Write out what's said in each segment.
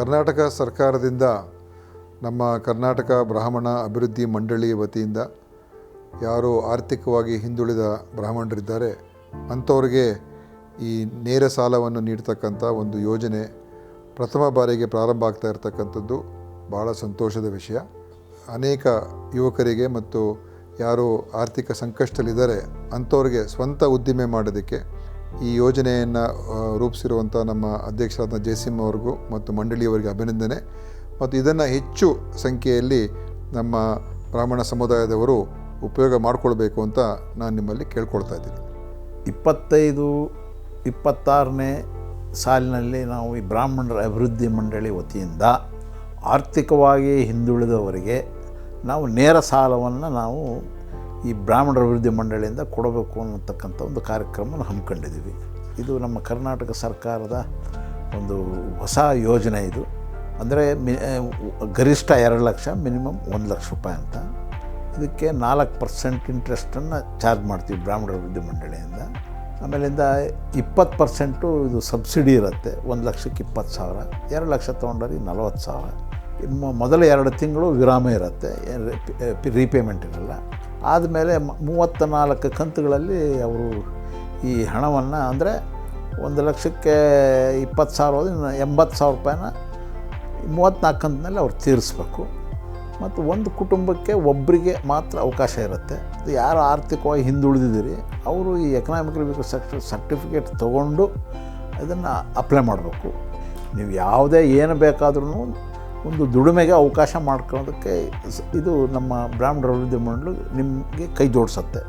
ಕರ್ನಾಟಕ ಸರ್ಕಾರದಿಂದ ನಮ್ಮ ಕರ್ನಾಟಕ ಬ್ರಾಹ್ಮಣ ಅಭಿವೃದ್ಧಿ ಮಂಡಳಿ ವತಿಯಿಂದ ಯಾರು ಆರ್ಥಿಕವಾಗಿ ಹಿಂದುಳಿದ ಬ್ರಾಹ್ಮಣರಿದ್ದಾರೆ, ಅಂಥವ್ರಿಗೆ ಈ ನೇರ ಸಾಲವನ್ನು ನೀಡ್ತಕ್ಕಂಥ ಒಂದು ಯೋಜನೆ ಪ್ರಥಮ ಬಾರಿಗೆ ಪ್ರಾರಂಭ ಆಗ್ತಾ ಇರತಕ್ಕಂಥದ್ದು ಭಾಳ ಸಂತೋಷದ ವಿಷಯ. ಅನೇಕ ಯುವಕರಿಗೆ ಮತ್ತು ಯಾರು ಆರ್ಥಿಕ ಸಂಕಷ್ಟದಲ್ಲಿದ್ದಾರೆ ಅಂಥವ್ರಿಗೆ ಸ್ವಂತ ಉದ್ದಿಮೆ ಮಾಡೋದಕ್ಕೆ ಈ ಯೋಜನೆಯನ್ನು ರೂಪಿಸಿರುವಂಥ ನಮ್ಮ ಅಧ್ಯಕ್ಷರಾದ ಜಯಸಿಂಹ ಅವ್ರಿಗೂ ಮತ್ತು ಮಂಡಳಿಯವರಿಗೆ ಅಭಿನಂದನೆ. ಮತ್ತು ಇದನ್ನು ಹೆಚ್ಚು ಸಂಖ್ಯೆಯಲ್ಲಿ ನಮ್ಮ ಬ್ರಾಹ್ಮಣ ಸಮುದಾಯದವರು ಉಪಯೋಗ ಮಾಡಿಕೊಳ್ಬೇಕು ಅಂತ ನಾನು ನಿಮ್ಮಲ್ಲಿ ಕೇಳ್ಕೊಳ್ತಾ ಇದ್ದೀನಿ. ಇಪ್ಪತ್ತೈದು, ಇಪ್ಪತ್ತಾರನೇ ಸಾಲಿನಲ್ಲಿ ನಾವು ಈ ಬ್ರಾಹ್ಮಣರ ಅಭಿವೃದ್ಧಿ ಮಂಡಳಿ ವತಿಯಿಂದ ಆರ್ಥಿಕವಾಗಿ ಹಿಂದುಳಿದವರಿಗೆ ನಾವು ನೇರ ಸಾಲವನ್ನು ನಾವು ಈ ಬ್ರಾಹ್ಮಣರ ಅಭಿವೃದ್ಧಿ ಮಂಡಳಿಯಿಂದ ಕೊಡಬೇಕು ಅನ್ನತಕ್ಕಂಥ ಒಂದು ಕಾರ್ಯಕ್ರಮವನ್ನು ಹಮ್ಮಿಕೊಂಡಿದ್ದೀವಿ. ಇದು ನಮ್ಮ ಕರ್ನಾಟಕ ಸರ್ಕಾರದ ಒಂದು ಹೊಸ ಯೋಜನೆ ಇದು. ಅಂದರೆ ಮಿ ಗರಿಷ್ಠ ಎರಡು ಲಕ್ಷ, ಮಿನಿಮಮ್ ಒಂದು ಲಕ್ಷ ರೂಪಾಯಿ ಅಂತ. ಇದಕ್ಕೆ ನಾಲ್ಕು ಪರ್ಸೆಂಟ್ ಇಂಟ್ರೆಸ್ಟನ್ನು ಚಾರ್ಜ್ ಮಾಡ್ತೀವಿ ಬ್ರಾಹ್ಮಣರ ಅಭಿವೃದ್ಧಿ ಮಂಡಳಿಯಿಂದ. ಆಮೇಲಿಂದ ಇಪ್ಪತ್ತು ಪರ್ಸೆಂಟು ಇದು ಸಬ್ಸಿಡಿ ಇರುತ್ತೆ. ಒಂದು ಲಕ್ಷಕ್ಕೆ ಇಪ್ಪತ್ತು ಸಾವಿರ. ಎರಡು ಲಕ್ಷ ತೊಗೊಂಡ್ರೆ ನಲವತ್ತು ಸಾವಿರ. ಮೊದಲ ಎರಡು ತಿಂಗಳು ವಿರಾಮ ಇರುತ್ತೆ. ರೀಪೇಮೆಂಟ್ ಇರಲ್ಲ. ಆದಮೇಲೆ ಮೂವತ್ತ ನಾಲ್ಕು ಕಂತುಗಳಲ್ಲಿ ಅವರು ಈ ಹಣವನ್ನು ಅಂದರೆ ಒಂದು ಲಕ್ಷಕ್ಕೆ ಇಪ್ಪತ್ತು ಸಾವಿರ ಹೋದ್ರೆ ಎಂಬತ್ತು ಸಾವಿರ ರೂಪಾಯಿನ ಮೂವತ್ತ್ನಾಲ್ಕು ಕಂತಿನಲ್ಲಿ ಅವ್ರು ತೀರಿಸ್ಬೇಕು. ಮತ್ತು ಒಂದು ಕುಟುಂಬಕ್ಕೆ ಒಬ್ಬರಿಗೆ ಮಾತ್ರ ಅವಕಾಶ ಇರುತ್ತೆ. ಯಾರು ಆರ್ಥಿಕವಾಗಿ ಹಿಂದುಳಿದಿದ್ದೀರಿ, ಅವರು ಈ ಎಕನಾಮಿಕ್ ರಿವ್ಯೂ ಸರ್ಟಿಫಿಕೇಟ್ ತೊಗೊಂಡು ಇದನ್ನು ಅಪ್ಲೈ ಮಾಡಬೇಕು. ನೀವು ಯಾವುದೇ ಏನು ಬೇಕಾದ್ರೂ ಒಂದು ದುಡಿಮೆಗೆ ಅವಕಾಶ ಮಾಡ್ಕೊಳ್ಳೋದಕ್ಕೆ ಇದು ನಮ್ಮ ಬ್ರಾಹ್ಮಣ ಅಭಿವೃದ್ಧಿ ಮಂಡಳಿ ನಿಮಗೆ ಕೈ ಜೋಡಿಸುತ್ತೆ.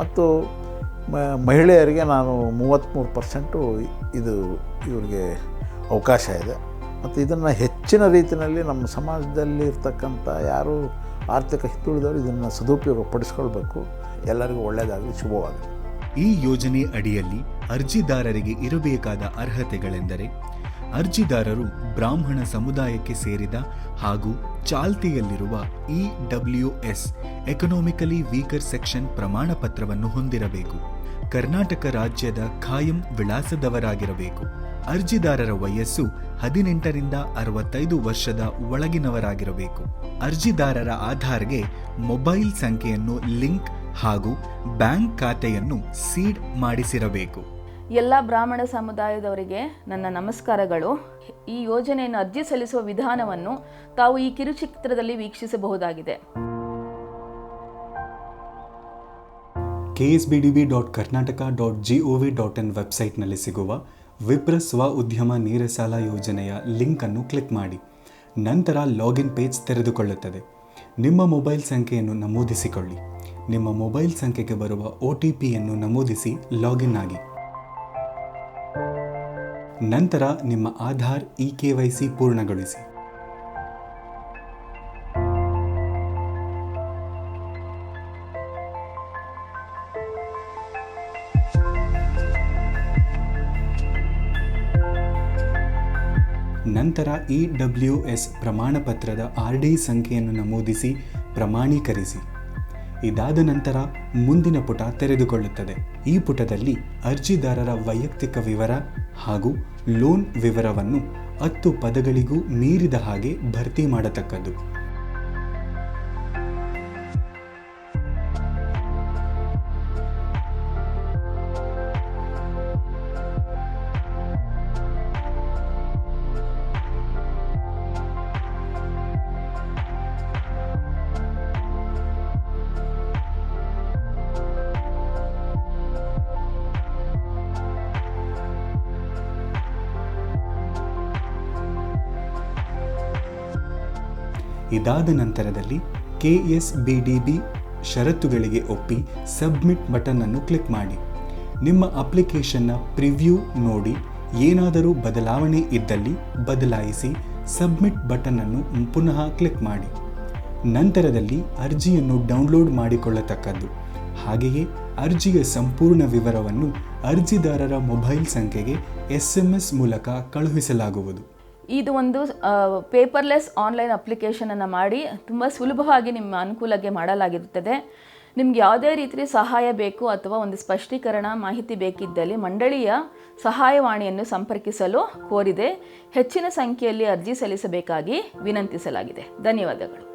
ಮತ್ತು ಮಹಿಳೆಯರಿಗೆ ನಾನು ಮೂವತ್ತ್ಮೂರು ಪರ್ಸೆಂಟು ಇದು ಇವರಿಗೆ ಅವಕಾಶ ಇದೆ. ಮತ್ತು ಇದನ್ನು ಹೆಚ್ಚಿನ ರೀತಿಯಲ್ಲಿ ನಮ್ಮ ಸಮಾಜದಲ್ಲಿ ಇರ್ತಕ್ಕಂಥ ಯಾರು ಆರ್ಥಿಕ ಹಿಂದುಳಿದವರು ಇದನ್ನು ಸದುಪಯೋಗ ಪಡಿಸ್ಕೊಳ್ಬೇಕು ಎಲ್ಲರಿಗೂ ಒಳ್ಳೆಯದಾಗಲಿ, ಶುಭವಾಗಲಿ. ಈ ಯೋಜನೆ ಅಡಿಯಲ್ಲಿ ಅರ್ಜಿದಾರರಿಗೆ ಇರಬೇಕಾದ ಅರ್ಹತೆಗಳೆಂದರೆ ಅರ್ಜಿದಾರರು ಬ್ರಾಹ್ಮಣ ಸಮುದಾಯಕ್ಕೆ ಸೇರಿದ ಹಾಗೂ ಚಾಲ್ತಿಯಲ್ಲಿರುವ E W S economically weaker section ಪ್ರಮಾಣ ಪತ್ರವನ್ನು ಹೊಂದಿರಬೇಕು. ಕರ್ನಾಟಕ ರಾಜ್ಯದ ಖಾಯಂ ವಿಳಾಸದವರಾಗಿರಬೇಕು. ಅರ್ಜಿದಾರರ ವಯಸ್ಸು ಹದಿನೆಂಟರಿಂದ ಅರವತ್ತೈದು ವರ್ಷದ ಒಳಗಿನವರಾಗಿರಬೇಕು. ಅರ್ಜಿದಾರರ ಆಧಾರ್ಗೆ ಮೊಬೈಲ್ ಸಂಖ್ಯೆಯನ್ನು ಲಿಂಕ್ ಹಾಗೂ ಬ್ಯಾಂಕ್ ಖಾತೆಯನ್ನು ಸೀಡ್ ಮಾಡಿಸಿರಬೇಕು. ಎಲ್ಲ ಬ್ರಾಹ್ಮಣ ಸಮುದಾಯದವರಿಗೆ ನನ್ನ ನಮಸ್ಕಾರಗಳು. ಈ ಯೋಜನೆಯನ್ನು ಅರ್ಜಿ ಸಲ್ಲಿಸುವ ವಿಧಾನವನ್ನು ತಾವು ಈ ಕಿರುಚಿತ್ರದಲ್ಲಿ ವೀಕ್ಷಿಸಬಹುದಾಗಿದೆ. KSBDB dot Karnataka dot G O V dot in ವೆಬ್ಸೈಟ್ನಲ್ಲಿ ಸಿಗುವ ವಿಪ್ರ ಸ್ವ ಉದ್ಯಮ ನೇರ ಸಾಲ ಯೋಜನೆಯ ಲಿಂಕನ್ನು ಕ್ಲಿಕ್ ಮಾಡಿ. ನಂತರ ಲಾಗಿನ್ ಪೇಜ್ ತೆರೆದುಕೊಳ್ಳುತ್ತದೆ. ನಿಮ್ಮ ಮೊಬೈಲ್ ಸಂಖ್ಯೆಯನ್ನು ನಮೂದಿಸಿಕೊಳ್ಳಿ. ನಿಮ್ಮ ಮೊಬೈಲ್ ಸಂಖ್ಯೆಗೆ ಬರುವ ಒ ಟಿ ಪಿಯನ್ನು ನಮೂದಿಸಿ ಲಾಗಿನ್ ಆಗಿ. ನಂತರ ನಿಮ್ಮ Aadhaar E K Y C ಪೂರ್ಣಗೊಳಿಸಿ. ನಂತರ ಇ ಡಬ್ಲ್ಯೂ ಎಸ್ ಪ್ರಮಾಣಪತ್ರದ ಆರ್ ಡಿ ಸಂಖ್ಯೆಯನ್ನು ನಮೂದಿಸಿ ಪ್ರಮಾಣೀಕರಿಸಿ. ಇದಾದ ನಂತರ ಮುಂದಿನ ಪುಟ ತೆರೆದುಕೊಳ್ಳುತ್ತದೆ. ಈ ಪುಟದಲ್ಲಿ ಅರ್ಜಿದಾರರ ವೈಯಕ್ತಿಕ ವಿವರ ಹಾಗೂ ಲೋನ್ ವಿವರವನ್ನು ಹತ್ತು ಪದಗಳಿಗೂ ಮೀರಿದ ಹಾಗೆ ಭರ್ತಿ ಮಾಡತಕ್ಕದ್ದು. ಇದಾದ ನಂತರದಲ್ಲಿ K S B D B ಷರತ್ತುಗಳಿಗೆ ಒಪ್ಪಿ ಸಬ್ಮಿಟ್ ಬಟನ್ ಅನ್ನು ಕ್ಲಿಕ್ ಮಾಡಿ. ನಿಮ್ಮ ಅಪ್ಲಿಕೇಶನ್ನ ಪ್ರಿವ್ಯೂ ನೋಡಿ, ಏನಾದರೂ ಬದಲಾವಣೆ ಇದ್ದಲ್ಲಿ ಬದಲಾಯಿಸಿ ಸಬ್ಮಿಟ್ ಬಟನ್ ಅನ್ನು ಪುನಃ ಕ್ಲಿಕ್ ಮಾಡಿ. ನಂತರದಲ್ಲಿ ಅರ್ಜಿಯನ್ನು ಡೌನ್ಲೋಡ್ ಮಾಡಿಕೊಳ್ಳತಕ್ಕದ್ದು. ಹಾಗೆಯೇ ಅರ್ಜಿಯ ಸಂಪೂರ್ಣ ವಿವರವನ್ನು ಅರ್ಜಿದಾರರ ಮೊಬೈಲ್ ಸಂಖ್ಯೆಗೆ ಎಸ್ ಎಸ್ ಮೂಲಕ ಕಳುಹಿಸಲಾಗುವುದು. ಇದು ಒಂದು ಪೇಪರ್ಲೆಸ್ ಆನ್ಲೈನ್ ಅಪ್ಲಿಕೇಶನನ್ನು ಮಾಡಿ ತುಂಬ ಸುಲಭವಾಗಿ ನಿಮ್ಮ ಅನುಕೂಲಕ್ಕೆ ಮಾಡಲಾಗಿರುತ್ತದೆ. ನಿಮ್ಗೆ ಯಾವುದೇ ರೀತಿಯ ಸಹಾಯ ಬೇಕು ಅಥವಾ ಒಂದು ಸ್ಪಷ್ಟೀಕರಣ ಮಾಹಿತಿ ಬೇಕಿದ್ದಲ್ಲಿ ಮಂಡಳಿಯ ಸಹಾಯವಾಣಿಯನ್ನು ಸಂಪರ್ಕಿಸಲು ಕೋರಿದೆ. ಹೆಚ್ಚಿನ ಸಂಖ್ಯೆಯಲ್ಲಿ ಅರ್ಜಿ ಸಲ್ಲಿಸಬೇಕಾಗಿ ವಿನಂತಿಸಲಾಗಿದೆ. ಧನ್ಯವಾದಗಳು.